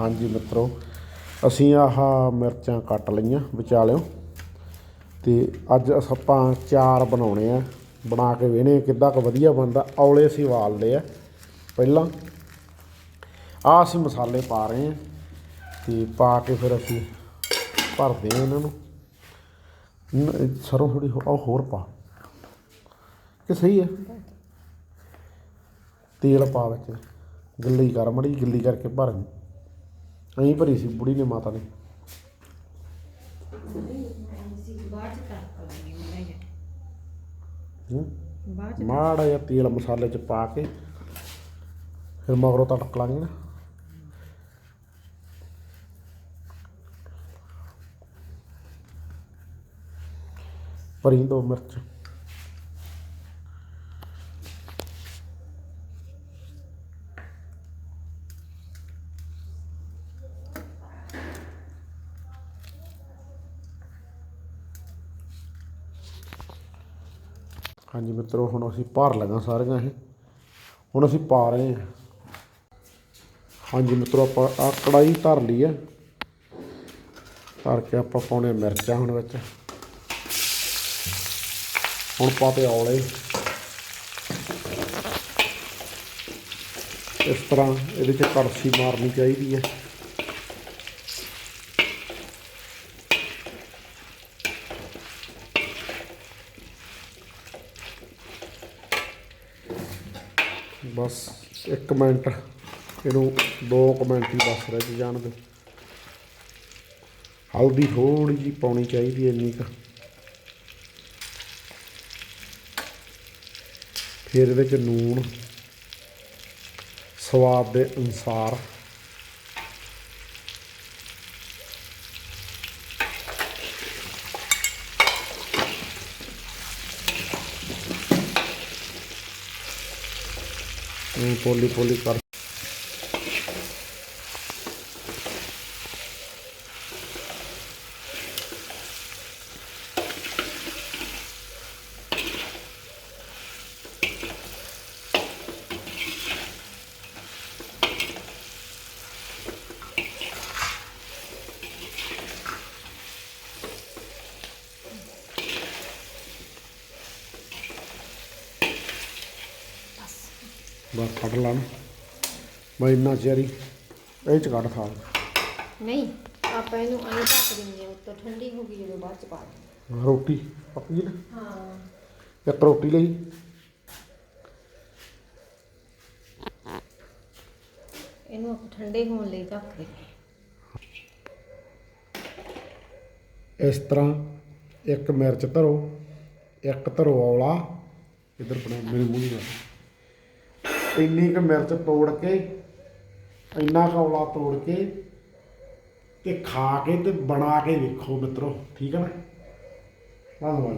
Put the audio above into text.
ਹਾਂਜੀ ਮਿੱਤਰੋ, ਅਸੀਂ ਆਹ ਮਿਰਚਾਂ ਕੱਟ ਲਈਆਂ ਵਿਚਾਲਿਓ ਤੇ ਅੱਜ ਅਸ- ਆਪਾਂ ਚਾਰ ਬਣਾਉਣੇ ਆ। ਬਣਾ ਕੇ ਵੇਣੇ ਕਿੱਦਾਂ ਕੁ ਵਧੀਆ ਬਣਦਾ। ਔਲੇ ਅਸੀਂ ਵਾਲਦੇ ਆ ਪਹਿਲਾਂ। ਆਹ ਅਸੀਂ ਮਸਾਲੇ ਪਾ ਰਹੇ ਆ ਤੇ ਪਾ ਕੇ ਫਿਰ ਅਸੀਂ ਭਰਦੇ ਆ ਇਹਨਾਂ ਨੂੰ। ਸਰੋਂ ਥੋੜੀ ਉਹ ਹੋਰ ਪਾ। ਕਿ ਸਹੀ ਹੈ? ਤੇਲ ਪਾ ਵਿੱਚ। ਗਿੱਲੀ ਕਰ, ਮੜੀ ਗਿੱਲੀ ਕਰਕੇ ਭਰਨ ਐਂ ਭਰੀ ਸੀ, ਬੁੜੀ ਨੇ ਮਾਤਾ ਨੇ। ਬਾਅਦ ਚ ਤੜਕਾ ਲਾਂਗੇ ਮਾੜਾ ਹੂੰ? ਬਾਅਦ ਚ ਮਾੜਾ ਜਿਹਾ ਤੇਲ ਮਸਾਲੇ ਚ ਪਾ ਕੇ, ਫਿਰ ਮਗਰੋਂ ਤੜਕ ਲਾਂਗੇ ਨਾ। ਭਰੀ ਦੋ ਮਿਰਚ। ਹਾਂਜੀ ਮਿੱਤਰੋ, ਹੁਣ ਅਸੀਂ ਭਰ ਲਗਾ ਸਾਰੀਆਂ ਇਹ। ਹੁਣ ਅਸੀਂ ਪਾ ਰਹੇ ਹਾਂ। ਹਾਂਜੀ ਮਿੱਤਰੋ, ਆਪਾਂ ਆ ਕੜਾਈ ਧਰ ਲਈ ਹੈ। ਧਰ ਕੇ ਆਪਾਂ ਪਾਉਣੇ ਮਿਰਚਾਂ ਹੁਣ ਵਿੱਚ। ਹੁਣ ਪਾਤੇ ਔਲੇ। ਇਸ ਤਰ੍ਹਾਂ ਇਹਦੇ 'ਚ ਕੜਛੀ ਮਾਰਨੀ ਚਾਹੀਦੀ ਹੈ। ਬਸ 1 ਮਿੰਟ। ਇਹਨੂੰ 2 ਮਿੰਟ ਹੀ ਬਸ ਰਹਿ ਜਾਣ ਦਿਓ ਹਲਦੀ ਥੋੜੀ ਜੀ ਪਾਉਣੀ ਚਾਹੀਦੀ ਹੈ ਇੰਨੀ ਕੁ। ਫਿਰ ਇਹਦੇ ਚ ਲੂਣ ਸਵਾਦ ਦੇ ਅਨੁਸਾਰ poli poli kar ਬਸ ਕੱਢ ਲਾਣ ਮੈਂ ਇੰਨਾ ਚਿਰ ਹੀ ਇਹ ਚ ਕੱਢ ਥਾਲ ਨਹੀਂ ਆਪਾਂ ਇਹਨੂੰ ਐਂ ਢੱਕ ਦਿੰਦੇ ਹਾਂ ਉੱਤੋਂ ਠੰਡੀ ਹੋ ਗਈ ਜਦੋਂ ਬਾਅਦ ਚ ਪਾ ਦਿੰਦੇ ਰੋਟੀ ਪੱਕ ਗਈ ਨਾ? ਹਾਂ। ਇੱਕ ਰੋਟੀ ਲਈ। ਇਹਨੂੰ ਆਪਾਂ ਠੰਡੇ ਹੋਣ ਲਈ ਢੱਕ ਦਿੰਦੇ ਇਸ ਤਰ੍ਹਾਂ ਇੱਕ ਮਿਰਚ ਧਰੋ ਇੱਕ ਧਰੋ ਔਲਾ। ਇਧਰ ਬਣਾ ਮੇਰੇ ਮੂੰਹ ਨਾਲ ਇੰਨੀ ਕੁ ਮਿਰਚ ਤੋੜ ਕੇ, ਇੰਨਾ ਕੁ ਔਲਾ ਤੋੜ ਕੇ ਤੇ ਖਾ ਕੇ ਤੇ ਬਣਾ ਕੇ ਵੇਖੋ ਮਿੱਤਰੋ, ਠੀਕ ਹੈ ਨਾ? ਧੰਨਵਾਦ।